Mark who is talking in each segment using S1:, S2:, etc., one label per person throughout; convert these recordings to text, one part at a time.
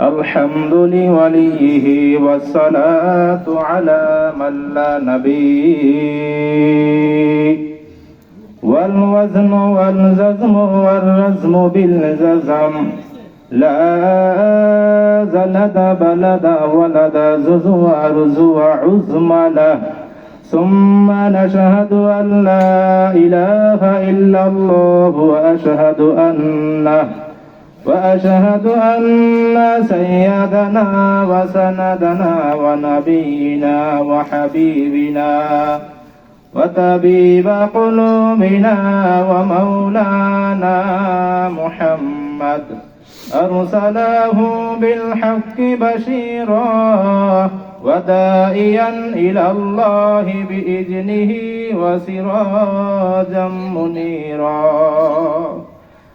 S1: الحمد لوليه والصلاة على من لا نبي. والوزن والجزم والرزم بالجزم لا زلد بلد ولد ززو أرزو عزم له. ثم نشهد أن لا إله إلا الله وأشهد أنه وأشهد أن سيدنا وسندنا ونبينا وحبيبنا وطبيب قلوبنا ومولانا محمد. أرسله بالحق بشيرا ودائيا إلى الله بإذنه وسراجا منيرا.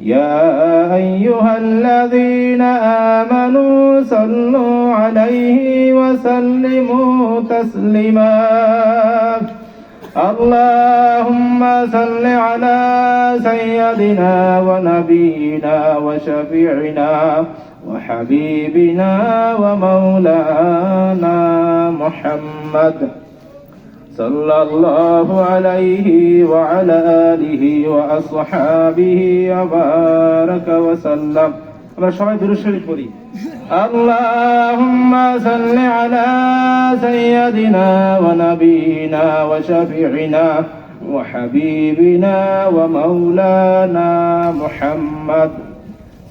S1: يا أيها الذين آمنوا صلوا عليه وسلموا تسليما. اللهم صل على سيدنا ونبينا وشفيعنا وحبيبنا ومولانا محمد. صلى الله عليه وعلى آله وأصحابه وبارك وسلم আমরা সবাই দুরূদ শরীফ পড়ি اللهم صل على سيدنا ونبينا وشفيعنا وحبيبنا ومولانا محمد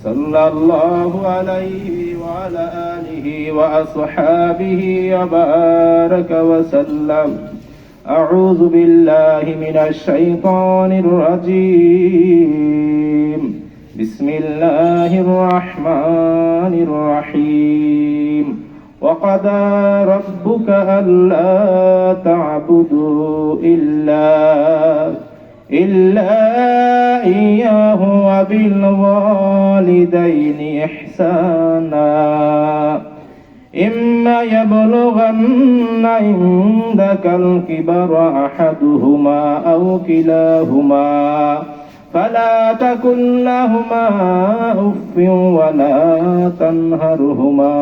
S1: صلى الله عليه وعلى آله وأصحابه وبارك وسلم أعوذ بالله من الشيطان الرجيم. بسم الله الرحمن الرحيم. وقضى ربك ألا تعبدوا إلا إلا إياه وبالوالدين إحسانا. إما يبلغن عندك الكبر أحدهما أو كلاهما فلا تكن لهما أف ولا تنهرهما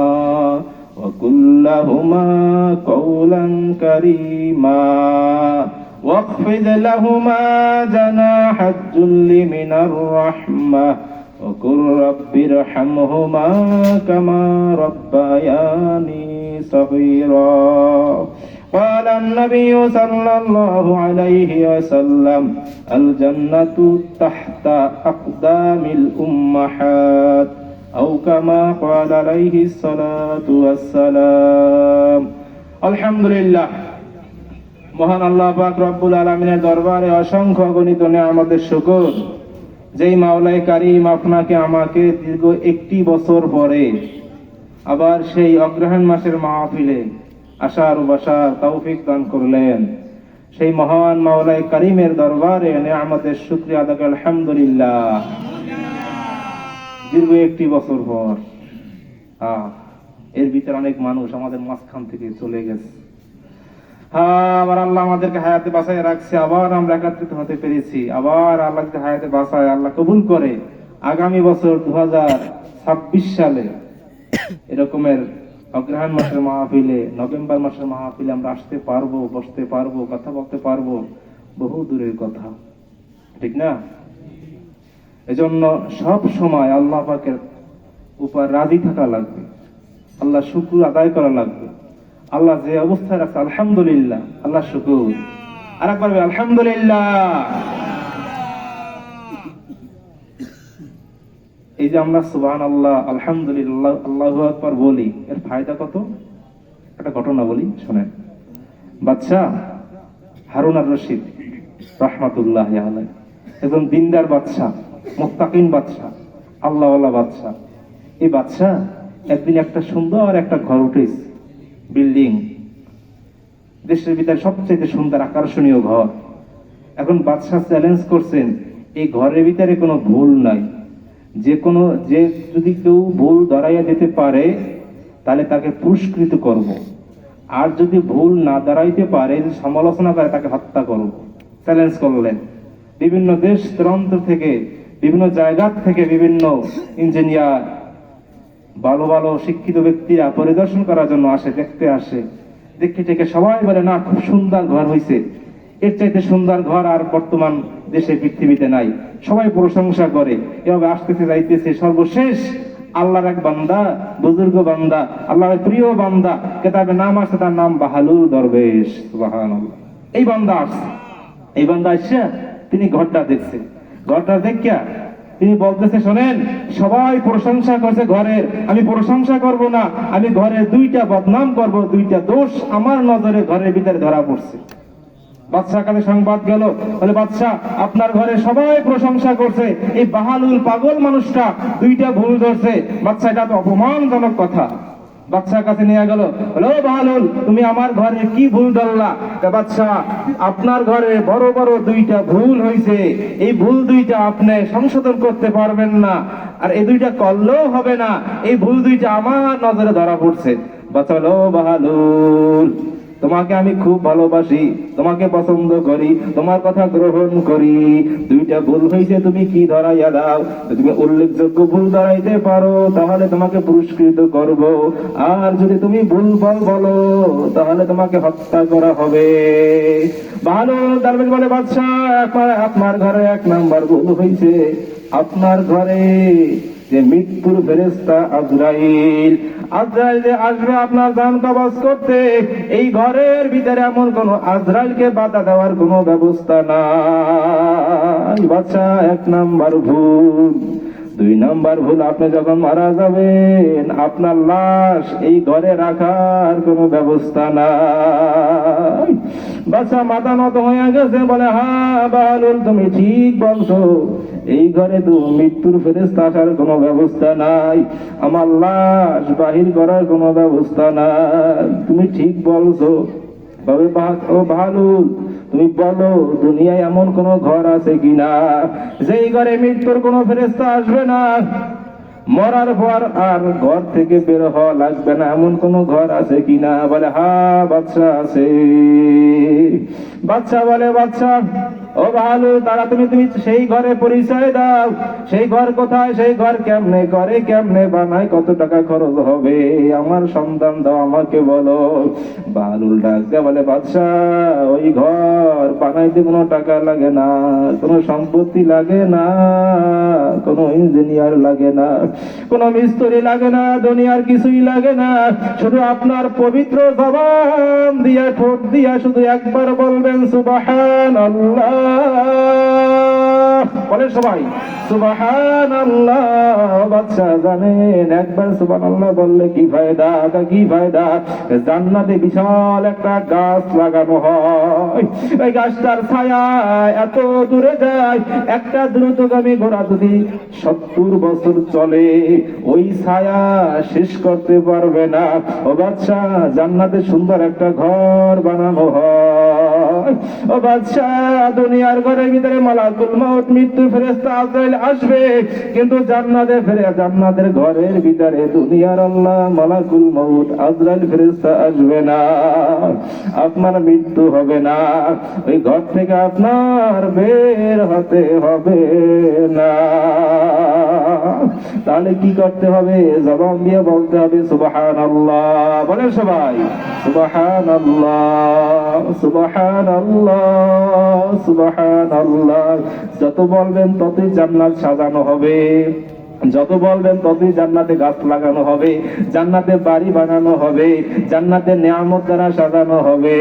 S1: وقل لهما قولا كريما واخفض لهما جناح الذل من الرحمة وقل رب ارحمهما كما ربياني صغيرا قال النبي صلى الله عليه وسلم الجنة تحت أقدام الأمهات أو كما قال عليه الصلاة والسلام الحمد لله মহান আল্লাহ পাক রব্বুল আলমিনের দরবারে অসংখ্য গণিত আমাদের শুকর যেই মাওলাই কারিম আপনাকে আমাকে দীর্ঘ একটি বছর পরে আবার সেই অগ্রহায়ণ মাসের মাহফিলে আশার বাসার তৌফিক দান করলেন। সেই মহান মাওলাই কারিমের দরবারে এনে আমাদের শুক্রিয়া আদাক আলহামদুলিল্লাহ। দীর্ঘ একটি বছর পর এর ভিতরে অনেক মানুষ আমাদের মাঝখান থেকে চলে গেছে। আবার আল্লাহ আমাদেরকে হায়াতে বাসায় রাখছে, আবার আমরা একাত্রিত হতে পেরেছি, আবার আল্লাহ যদি হায়াতে বাসায় আল্লাহ কবুল করে। আগামী বছর দু হাজার ছাব্বিশ সালে এরকমের অগ্রহায়ণ মাসের মাহফিলে, নভেম্বর মাসের মাহফিলে আমরা আসতে পারব, বসতে পারব, কথা বলতে পারব, বহু দূরের কথা। ঠিক না? এজন্য সব সময় আল্লাহ পাকের উপর রাজি থাকা লাগবে। আল্লাহ শুক্র আদায় করা লাগবে। আল্লাহ যে অবস্থায় রাখছে, আলহামদুলিল্লাহ, আল্লাহ শুকুর। আর একবার আলহামদুলিল্লাহ। এই যে আমরা সুবাহ আল্লাহ আলহামদুলিল্লাহ, আল্লাহ আকবার বলি, এর ফায়দা কত? একটা ঘটনা বলি, শোনেন। বাচ্চা হারুন আর রশিদ, রহমাতুল্লাহ একজন দিনদার বাচ্চা মোত্তাকিন বাচ্চা আল্লাহওয়ালা বাচ্চা এই বাচ্চা একদিন একটা সুন্দর একটা ঘর উঠেছে। বিল্ডিং। দেশের ভিতরে সবচেয়ে সুন্দর, আকর্ষণীয় ঘর। এখন বাদশাহ চ্যালেঞ্জ করছেন, এই ঘরের ভিতরে কোনো ভুল নাই। যে কোনো, যে যদি কেউ ভুল দাঁড়াইয়া দিতে পারে, তাহলে তাকে পুরস্কৃত করব। আর যদি ভুল না দাঁড়াইতে পারে সমালোচনা করে, তাকে হত্যা করব। চ্যালেঞ্জ করলেন। বিভিন্ন দেশ প্রান্ত থেকে, বিভিন্ন জায়গা থেকে বিভিন্ন ইঞ্জিনিয়ার ভালো ভালো শিক্ষিত ব্যক্তিরা পরিদর্শন করার জন্য আসে, দেখতে আসে। দেখতে থেকে সবাই বলে, না, খুব সুন্দর ঘর হয়েছে এর চাইতে সুন্দর ঘর আর বর্তমান দেশে, পৃথিবীতে নাই। সবাই প্রশংসা করে। এভাবে আসতেছে, যাইতেছে, সর্বশেষ আল্লাহর এক বান্দা, বুজুর্গ বান্দা, আল্লাহর প্রিয় বান্দা, কেতাবে নাম আসছে তার নাম বাহালুল দরবেশ এই বান্দা আসছে। এই বান্দা আসছে, তিনি ঘরটা দেখছে। ঘরটা দেখিয়া তিনি বলতেছে, শোনেন, সবাই প্রশংসা করছে ঘরের আমি প্রশংসা করব না, আমি ঘরে দুইটা বদনাম করব, দুইটা দোষ আমার নজরে ঘরের ভিতরে ধরা পড়ছে। বাদশাহ কাছে সংবাদ গেল, বলে, বাদশাহ, আপনার ঘরে সবাই প্রশংসা করছে। এই বাহালুল পাগল মানুষটা দুইটা ভুল ধরছে। বাদশাহ, এটা তো অপমানজনক কথা। বাদশার কাছে নিয়ে গেল, হলো বাহালুল তুমি আমার ঘরে কি ভুল ধরলা? বাচ্চা, আপনার ঘরে বড় বড় দুইটা ভুল হয়েছে এই ভুল দুইটা আপনি সংশোধন করতে পারবেন না। আর এই দুইটা করলেও হবে না। এই ভুল দুইটা আমার নজরে ধরা পড়ছে। বাচ্চা হলো বাহালুল তোমাকে আমি খুব ভালোবাসি, তোমাকে পছন্দ করি, তোমার কথা গ্রহণ করি। দুইটা ভুল হয়েছে তুমি কি ধরাইয়া দাও? তুমি উল্লেখযোগ্য ভুল ধরাইতে পারো, তাহলে তোমাকে পুরস্কৃত করব। আর যদি তুমি ভুল ফল বলো, তাহলে তোমাকে হত্যা করা হবে। ভালো দারবেশ বলে, বাদশাহ, আপনার ঘরে এক নাম্বার ভুল হয়েছে আপনার ঘরে যে মৃত্যুর ফেরেস্তা আজরাইল। আজরাইল যে আসবে আপনার দান কবাজ করতে। এই ঘরের ভিতরে এমন কোন আজরাইলকে বাধা দেওয়ার কোনো ব্যবস্থা নাই। বাচ্চা, এক নাম্বার ভুল। দুই নাম্বার ভুল, আপনি যখন মারা যাবেন, আপনার লাশ এই ঘরে রাখার কোনো ব্যবস্থা নাই। বাচ্চা মাথা নত হয়ে গেছে, বলে হা বাহালুল তুমি ঠিক বলছো। এই ঘরে তো মৃত্যুর ফেরেস্তা আসার কোনো ব্যবস্থা নাই। আমার লাশ বাহির করার কোনো ব্যবস্থা নাই। তুমি ঠিক বলছো। তবে ও ভালো তুমি বলো, দুনিয়ায় এমন কোন ঘর আছে কিনা? যেই ঘরে মৃত্যুর কোনো ফেরেস্তা আসবে না। মরার পর আর ঘর থেকে বের হওয়া লাগবে না। এমন কোন ঘর আছে কিনা? বলে হা বাচ্চা আছে। বাচ্চা বলে বাচ্চা ও ভালো তারা তুমি তুমি সেই ঘরে পরিচয় দাও। সেই ঘর কোথায়? সেই ঘর কেমনে করে, কেমনে বানায়? কত টাকা খরচ হবে? আমার সন্তান দাও আমাকে বলো। বালুল ডাক দেয়া বলে, বাদশাহ, ওই ঘর বানাইতে কোনো টাকা লাগে না, কোনো সম্পত্তি লাগে না, কোনো ইঞ্জিনিয়ার লাগে না, কোনো মিস্ত্রি লাগে না, দুনিয়ার কিছুই লাগে না। শুধু আপনার পবিত্র জবান দিয়া ঠোঁট দিয়া শুধু একবার বলবেন সুবাহান বলে সবাই সুবাহান বাচ্চা জানেন, একবার সুবান বললে কি ফায়দা? তা কি ফায়দা? জান্নাতে বিশাল একটা গাছ লাগানো হয়। ওই গাছটার ছায়া এত দূরে যায়, একটা দ্রুতগামী ঘোড়া যদি সত্তর বছর চলে, ওই ছায়া শেষ করতে পারবে না। ও বাচ্চা জান্নাতে সুন্দর একটা ঘর বানানো হয়। ও বাচ্চা দুনিয়ার ঘরের ভিতরে মালাকুল মৃত্যু আজরাইল আসবে। কিন্তু জান্নাতে ফেরে জান্নাতের ঘরের ভিতরে দুনিয়ার আল্লাহ, মালাকুল আজরাইল আসবে না। আপনার মৃত্যু হবে না। ওই ঘর থেকে আপনার বের হতে হবে না। তাহলে কি করতে হবে? জবান দিয়ে বলতে হবে সুবাহান আল্লাহ বলেন সবাই সুবাহান আল্লাহ সুবাহান যত বলবেন ততই জান্নাত সাজানো হবে। যত বলবেন ততই জান্নাতে গাছ লাগানো হবে। জান্নাতে বাড়ি বানানো হবে। জান্নাতে নিয়ামত দ্বারা সাজানো হবে।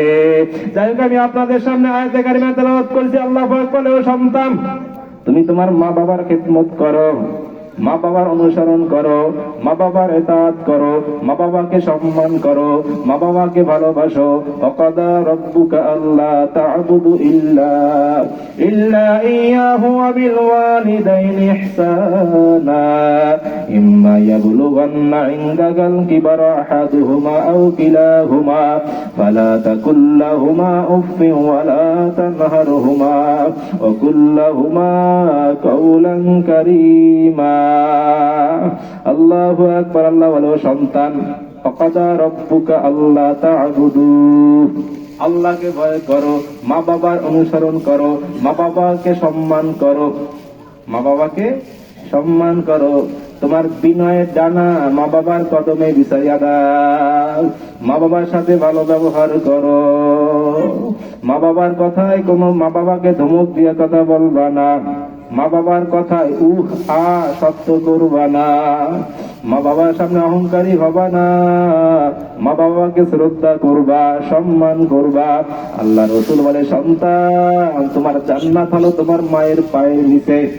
S1: যাই হোক, আমি আপনাদের সামনে আয়াতে কারিমা তেলাওয়াত করছি। আল্লাহ বলে সন্তান, তুমি তোমার মা বাবার খেদমত করো। মা বাবার অনুসরণ করো মা বাবার এতাত করো মা বাবাকে সম্মান করো মা বাবাকে ভালোবাসো। অকদা রব্বুকা আল্লাহ তা'বুদু ইল্লা ইল্লা ইয়াহু ওয়া বিল ওয়ালিদাইনি ইহসানা। ইম্মা ইয়াবলুগান্না ইনদাকাল কিবারা আহাদুহুমা আও কিলাহুমা, ফালা তাকুল লাহুমা উফফিন ওয়া লা তানহারহুমা কারীমা। আল্লাহু আকবার, আল্লাহ বলো সন্তান। আল্লাহ আল্লাহকে ভয় করো, মা বাবার অনুসরণ করো, মা বাবাকে সম্মান করো। মা বাবাকে সম্মান করো। তোমার বিনয়ের ডানা মা বাবার কদমে দাও মা বাবার সাথে ভালো ব্যবহার করো। মা বাবার কথায় কোনো মা বাবাকে ধমক দিয়ে কথা বলবা না। মা বাবার কথায়, উহ, আ, সত্য করবা না। মা বাবার সামনে অহংকারী হবা না। মা বাবাকে শ্রদ্ধা করবা, সম্মান করবা। আল্লাহ রসুল বলে, সন্তান, তোমার জান্নাত হলো তোমার মায়ের পায়ের নিচে।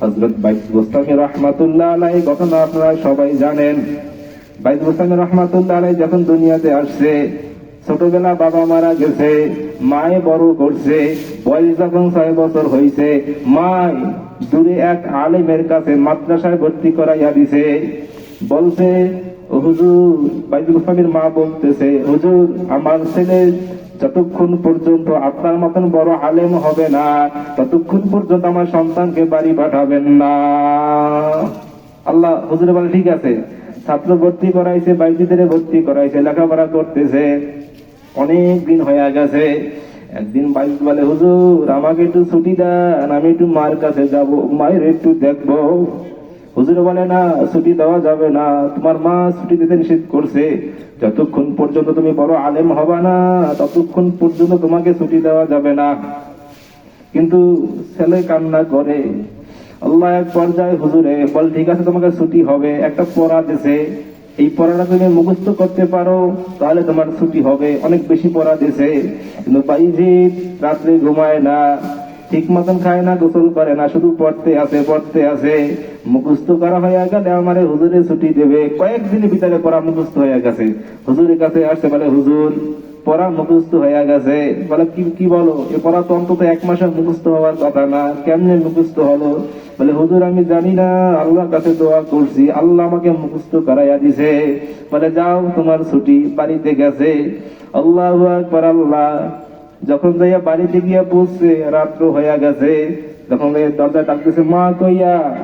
S1: হজরত বাইত গোস্তামি রহমাতুল্লাহ আলাই ঘটনা আপনারা সবাই জানেন। বাইত গোস্তামি রহমাতুল্লাহ আলাই যখন দুনিয়াতে আসছে ছোটবেলা বাবা মারা গেছে, মায়ে বড় করছে, বয়স যখন ছয় বছর হয়েছে মাই দূরে এক আলেমের কাছে মাদ্রাসায় ভর্তি করাইয়া দিছে। বলছে, "ও হুজুর গোস্বামীর মা বলতেছে, হুজুর, আমার ছেলে যতক্ষণ পর্যন্ত আপনার মতন বড় আলেম হবে না, ততক্ষণ পর্যন্ত আমার সন্তানকে বাড়ি পাঠাবেন না। আল্লাহ হুজুরে বলে, ঠিক আছে, ছাত্র ভর্তি করাইছে বাইজিদের ভর্তি করাইছে, লেখাপড়া করতেছে। অনেক দিন হয়ে গেছে। একদিন বাইক বলে, হুজুর, আমাকে একটু ছুটি দেন, আমি একটু মার কাছে যাব, মায়ের একটু দেখব। হুজুর বলে, না, ছুটি দেওয়া যাবে না, তোমার মা ছুটি দিতে নিষেধ করছে। যতক্ষণ পর্যন্ত তুমি বড় আলেম হবা না, ততক্ষণ পর্যন্ত তোমাকে ছুটি দেওয়া যাবে না। কিন্তু ছেলে কান্না করে। আল্লাহ এক পর্যায়ে হুজুরে বল, ঠিক আছে, তোমাকে ছুটি হবে। একটা পড়া দিছে। এই পড়াটা তুমি মুখস্থ করতে পারো, তাহলে তোমার ছুটি হবে। অনেক বেশি পড়া দিছে। কিন্তু রাত্রে ঘুমায় না, ঠিক মতন খায় না, গোসল করে না, শুধু পড়তে আছে পড়তে আছে মুখস্থ করা হয়ে গেলে আমার হুজুরে ছুটি দেবে। কয়েকদিনের ভিতরে পড়া মুখস্থ হয়ে গেছে। হুজুরের কাছে আসতে পারে হুজুর পড়া মুখস্থ হয়ে গেছে। বলে, কি কি বলো? এ পড়া তো অন্তত এক মাসে মুখস্থ হওয়ার কথা না। কেমনে মুখস্থ হলো? বলে, হুজুর, আমি জানি না। আল্লাহর কাছে দোয়া করছি। আল্লাহ আমাকে মুখস্থ করাইয়া দিছে। বলে, যাও, তোমার ছুটি বাড়িতে গেছে। আল্লাহ আকবার, আল্লাহ। যখন যাইয়া বাড়িতে গিয়া পৌঁছছে রাত্র হইয়া গেছে যখন দরজা ডাকতেছে, মা কইয়া?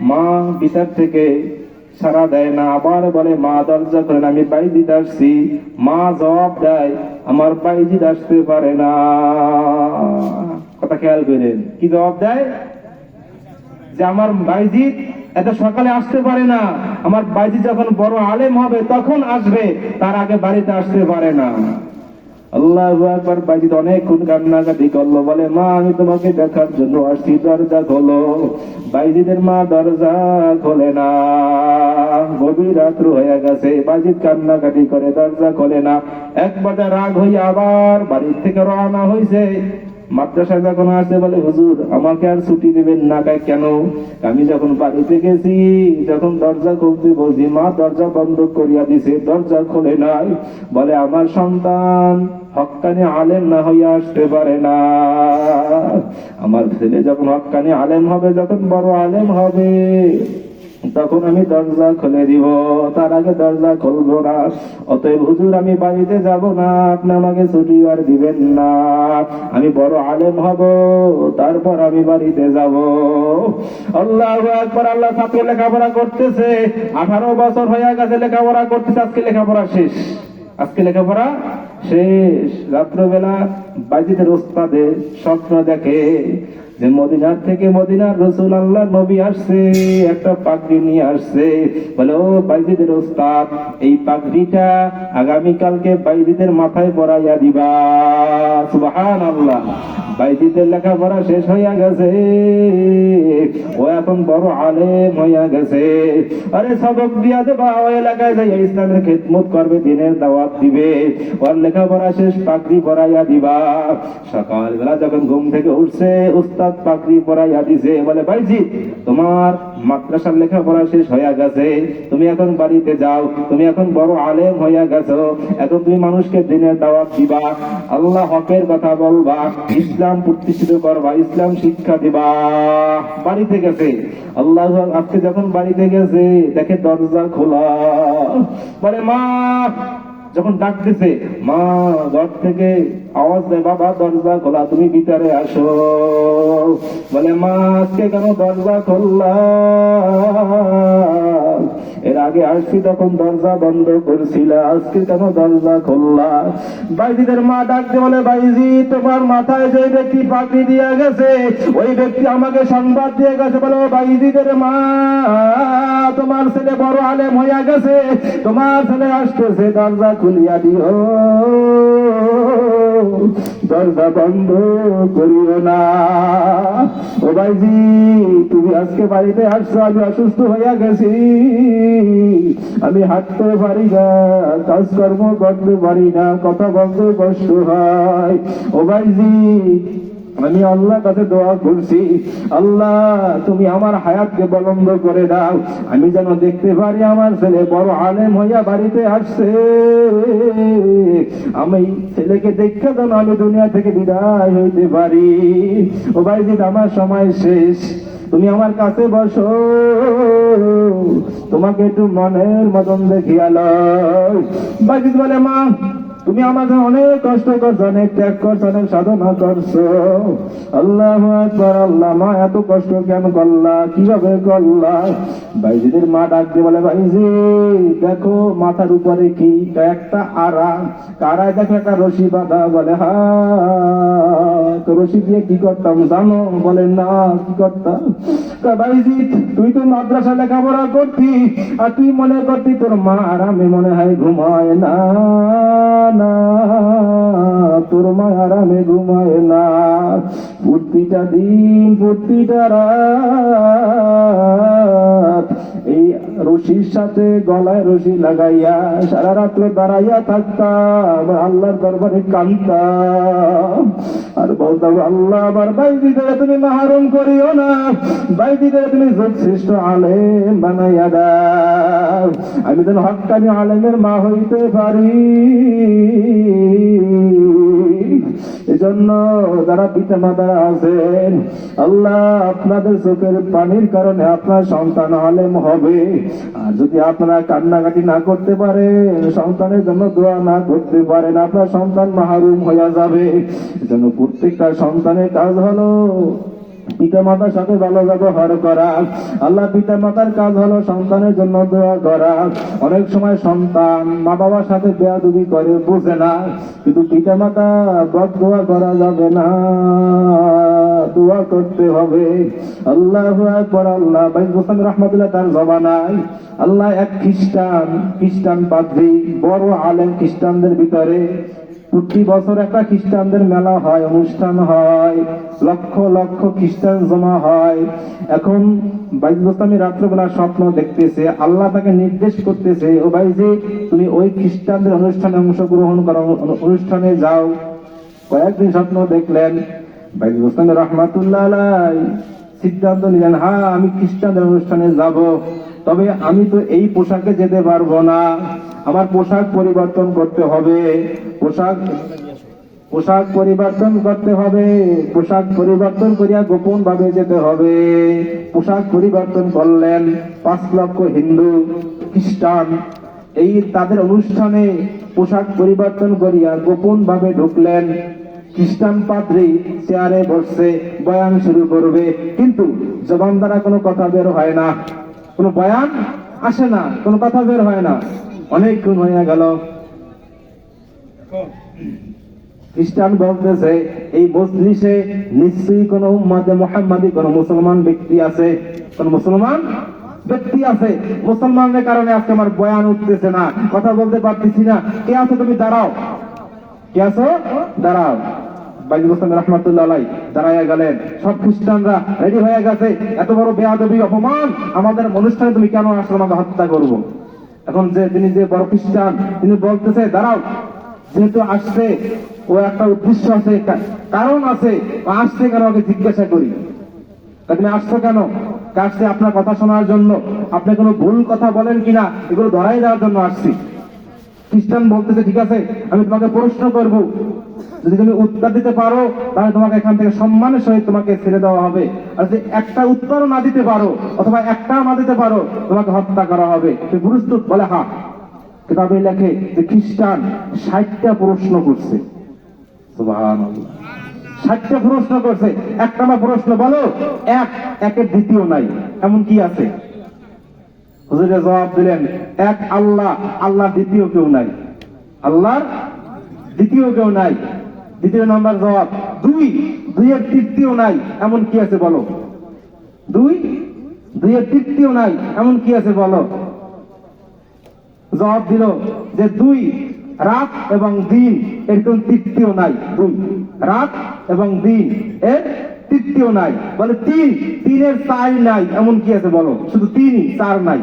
S1: মা, বিচার থেকে সারা দেয় না, আবার বলে, মা দরজা করেন আমি বাইজিদ আসছি। মা জবাব দেয়, আমার বাইজিদ আসতে পারে না। কথা খেয়াল করেন। কি জবাব দেয়? যে আমার বাইজিদ এত সকালে আসতে পারে না। আমার বাইজিদ যখন বড় আলেম হবে, তখন আসবে, তার আগে বাড়িতে আসতে পারে না। আল্লাহ একবার বাইজিদ অনেকক্ষণ কান্নাকাটি করল, বলে, মা, আমি তোমাকে দেখার জন্য আসছি, দরজা খোলো। বাইজিদের মা দরজা খোলে না। গভীর রাত্র হয়ে গেছে, বাইজিদ কান্নাকাটি করে দরজা খোলে না। একবারে রাগ হয়ে আবার বাড়ির থেকে রওনা হয়েছে মাদ্রাসায় যখন আসে বলে, হুজুর, আমাকে আর ছুটি দিবেন না কেন? আমি যখন বাড়িতে গেছি যখন দরজা খুলতে বলছি, মা, দরজা বন্ধ করিয়া দিছে, দরজা খোলে নাই। বলে, আমার সন্তান হক্কানি আলেম না হইয়া আসতে পারে না। আমার ছেলে যখন হক্কানি আলেম হবে, যখন বড় আলেম হবে তখন আমি দরজা খুলে দিব, তার আগে দরজা খুলবো না। অতএব হুজুর, আমি বাড়িতে যাব না, আপনি আমাকে ছুটি আর দিবেন না। আমি বড় আলেম হব, তারপর আমি বাড়িতে যাব। আল্লাহ একবার আল্লাহ ছাত্র লেখাপড়া করতেছে। আঠারো বছর হয়ে গেছে লেখাপড়া করতেছে, আজকে লেখাপড়া শেষ। আজকে লেখাপড়া শেষ। রাত্রবেলা বাজিদের ওস্তাদে স্বপ্ন দেখে যে মদিনার থেকে মদিনার রসুল আল্লাহ নবী আসছে, একটা পাগড়ি নিয়ে আসছে। বলে, ও বাইজিদের ওস্তাদ, এই পাগড়িটা আগামীকালকে বাইজিদের মাথায় পরাইয়া দিবা। সুবাহান আল্লাহ বাইজিদের লেখাপড়া শেষ হইয়া গেছে। ও এখন বড় আলেম হইয়া গেছে। আরে সবক দিয়া দেবা ও এলাকায় যাই ইসলামের খেদমত করবে, দিনের দাওয়াত দিবে। ওর লেখাপড়া শেষ পাকড়ি পরাইয়া দিবা। সকালবেলা যখন ঘুম থেকে উঠছে, উস্তাদ পাকড়ি পরাইয়া দিছে। বলে, বাইজি, তোমার মাদ্রাসার লেখাপড়া শেষ হয়ে গেছে। তুমি এখন বাড়িতে যাও। তুমি এখন বড় আলেম হইয়া গেছো। এখন তুমি মানুষকে দিনের দাওয়াত দিবা। আল্লাহ হকের কথা বলবা। ইসলাম প্রতিষ্ঠিত করবা। ইসলাম শিক্ষা দিবা। বাড়িতে গেছে। আল্লাহ আজকে যখন বাড়িতে গেছে, দেখে দরজা খোলা। বলে, মা যখন ডাকতেছে মা, ঘর থেকে আওয়াজ দেয় বাবা, দরজা খোলা, তুমি ভিতরে আসো। বলে, মা, আজকে কেন দরজা খোলা? এর আগে আসছি তখন দরজা বন্ধ করছিল, আজকে কেন দরজা খোলা? বাইজিদের মা ডাকতে বলে, বাইজি, তোমার মাথায় যে ব্যক্তি পাগড়ি দিয়ে গেছে, ওই ব্যক্তি আমাকে সংবাদ দিয়ে গেছে। বলে বাইজিদের মা, তোমার ছেলে বড় আলেম হইয়া গেছে, তোমার ছেলে আসতেছে, দরজা খুলিয়া দিও। দরজা বন্ধ করিও না। ও ভাইজি তুমি আজকে বাড়িতে আসছো, আমি অসুস্থ হইয়া গেছি। আমি হাঁটতে পারি না কাজকর্ম করতে পারি না, কথা বলতে কষ্ট হয়। ও ভাইজি আমি আল্লাহ কাছে দোয়া করছি আল্লাহ, তুমি আমার হায়াতকে বলন্দ করে দাও। আমি যেন দেখতে পারি আমার ছেলে বড় আলেম হইয়া বাড়িতে আসছে। আমি ছেলেকে দেখে যেন আমি দুনিয়া থেকে বিদায় হইতে পারি। ও ভাইজি, আমার সময় শেষ। তুমি আমার কাছে বসো। তোমাকে একটু মনের মতন দেখিয়াল বাজিদ বলে, মা তুমি আমাকে অনেক কষ্ট করছ, অনেক ত্যাগ করছ, অনেক সাধনা করছ। আল্লাহ আকবার, আল্লাহ, মা, এত কষ্ট কেন করলা? কীভাবে করলা? ভাইজিদের মা ডাক দিয়ে বলে ভাইজি দেখো মাথার উপরে কি? একটা আরা কারায় দেখো একটা রশি বাঁধা, বলে, হা রশি দিয়ে কি করতাম জানো? বলে, না, কি করতাম? ভাইজি তুই তো মাদ্রাসা লেখাপড়া করতি, আর তুই মনে করতি তোর মা আরামে মনে হয় ঘুমায় না। না তোর মা আরামে ঘুমায় না। প্রতিটা দিন প্রতিটা রাত। রশির সাথে গলায় রশি লাগাইয়া সারা রাত্র দাঁড়াইয়া থাকতাম, আল্লাহর দরবারে কান্তাম আর বলতাম, আল্লাহ, আমার বাইদিদের তুমি মাহরুম করিও না। বাইদিদের তুমি শ্রেষ্ঠ আলেম বানাইয়া দাও। আমি যেন হকানি আলেমের মা হইতে পারি। এজন্য যারা পিতা মাতারা আছেন, আল্লাহ আপনাদের চোখের পানির কারণে আপনার সন্তান আলেম হবে। আর যদি আপনারা কান্নাকাটি না করতে পারে সন্তানের জন্য দোয়া না করতে পারেন, আপনার সন্তান মাহরুম হয়ে যাবে। এজন্য প্রত্যেকটা সন্তানের কাজ হলো পিতা মাতার সাথে ভালো ব্যবহার করা। আল্লাহ পিতা মাতার কাজ হলো সন্তানের জন্য দোয়া করা। অনেক সময় সন্তান মা বাবার সাথে বেয়াদুবি করে, বোঝে না। কিন্তু পিতা মাতা বদ দোয়া করা যাবে না। দোয়া করতে হবে। আল্লাহ একবার আল্লাহ। ভাই হোসেন রহমতুল্লাহ তার জবানায় আল্লাহ এক খ্রিস্টান খ্রিস্টান পাদ্রী, বড় আলেম খ্রিস্টানদের ভিতরে প্রতি বছর একটা খ্রিস্টানদের মেলা হয়, অনুষ্ঠান হয়, লক্ষ লক্ষ খ্রিস্টান জমা হয়। এখন বাইজুল ইসলামী রাত্রবেলা স্বপ্ন দেখতেছে, আল্লাহ তাকে নির্দেশ করতেছে, ও ভাইজি তুমি ওই খ্রিস্টানদের অনুষ্ঠানে অংশগ্রহণ করো, অনু- অনুষ্ঠানে যাও। কয়েকদিন স্বপ্ন দেখলেন, বাইজুল রহমাতুল্লাহ সিদ্ধান্ত নিলেন হ্যাঁ আমি খ্রিস্টানদের অনুষ্ঠানে যাব, তবে আমি তো এই পোশাকে যেতে পারব না। আমার পোশাক পরিবর্তন করতে হবে। পোশাক পোশাক পরিবর্তন করতে হবে। পোশাক পরিবর্তন করিয়া গোপন ভাবে যেতে হবে। পোশাক পরিবর্তন করলেন পাঁচ লক্ষ হিন্দু খ্রিস্টান। এই তাদের অনুষ্ঠানে পোশাক পরিবর্তন করিয়া গোপন ভাবে ঢুকলেন। খ্রিস্টান পাদ্রী চেয়ারে বসছে বয়ান শুরু করবে। কিন্তু জবান দ্বারা কোনো কথা বের হয় না। কোনো বয়ান আসে না, কোনো কথা বের হয় না। অনেকক্ষণ হয়ে গেল। খ্রিস্টান বলতেছে, এই মজলিসে নিশ্চয়ই কোন উম্মাদে মোহাম্মদী, কোন মুসলমান ব্যক্তি আছে? কোন মুসলমান ব্যক্তি আছে? মুসলমানদের কারণে আজকে আমার বয়ান উঠতেছে না, কথা বলতে পারতেছি না। কে আছো তুমি দাঁড়াও। কে আছো? দাঁড়াও। বাইজুল হোসেন রহমতুল্লাহ আলাই দাঁড়াইয়া গেলেন। সব খ্রিস্টানরা রেডি হয়ে গেছে। এত বড় বেয়াদবি, অপমান। আমাদের অনুষ্ঠানে তুমি কেন আসলে আমাকে হত্যা করব? এখন যে তিনি যে বড় খ্রিস্টান, তিনি বলতেছে, দাঁড়াও, যেহেতু আসছে, ও একটা উদ্দেশ্য আছে কারণ আছে আসছে কেন ওকে জিজ্ঞাসা করি? তুমি আসছো কেন? আসছে আপনার কথা শোনার জন্য। আপনি কোনো ভুল কথা বলেন কিনা, এগুলো ধরাই দেওয়ার জন্য আসছি। খ্রিস্টান বলতেছে, ঠিক আছে, আমি তোমাকে প্রশ্ন করব। যদি তুমি উত্তর দিতে পারো, তাহলে তোমাকে এখান থেকে সম্মানের সহিত তোমাকে ছেড়ে দেওয়া হবে। আর যদি একটা উত্তরও না দিতে পারো, অথবা একটাও না দিতে পারো, তোমাকে হত্যা করা হবে। তুমি প্রস্তুত বলে, হা। কিতাবে লেখে যে খ্রিস্টান ষাটটা প্রশ্ন করছে। ষাটটা প্রশ্ন করছে। একটা আমার প্রশ্ন বলো, এক, একের দ্বিতীয় নাই। এমন কি আছে? জবাব দিলেন, এক আল্লাহ আল্লাহ দ্বিতীয় কেউ নাই। আল্লাহর দ্বিতীয় কেউ নাই। দ্বিতীয় নাম্বার জবাব, দুই, দুইয়ের তৃতীয় নাই, এমন কি আছে বলো? দুই, দুইয়ের তৃতীয় নাই, এমন কি আছে বলো? জবাব দিল যে দুই, রাত এবং দিন এর কোন তৃতীয় নাই, দুই, রাত এবং দিন এর তৃতীয় নাই। বলে তিন, তিনের চার নাই, এমন কি আছে বলো? শুধু তিনই, চার নাই।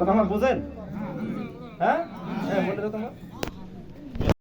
S1: কথা আমার বোঝেন? হ্যাঁ? হ্যাঁ বলে তোমার।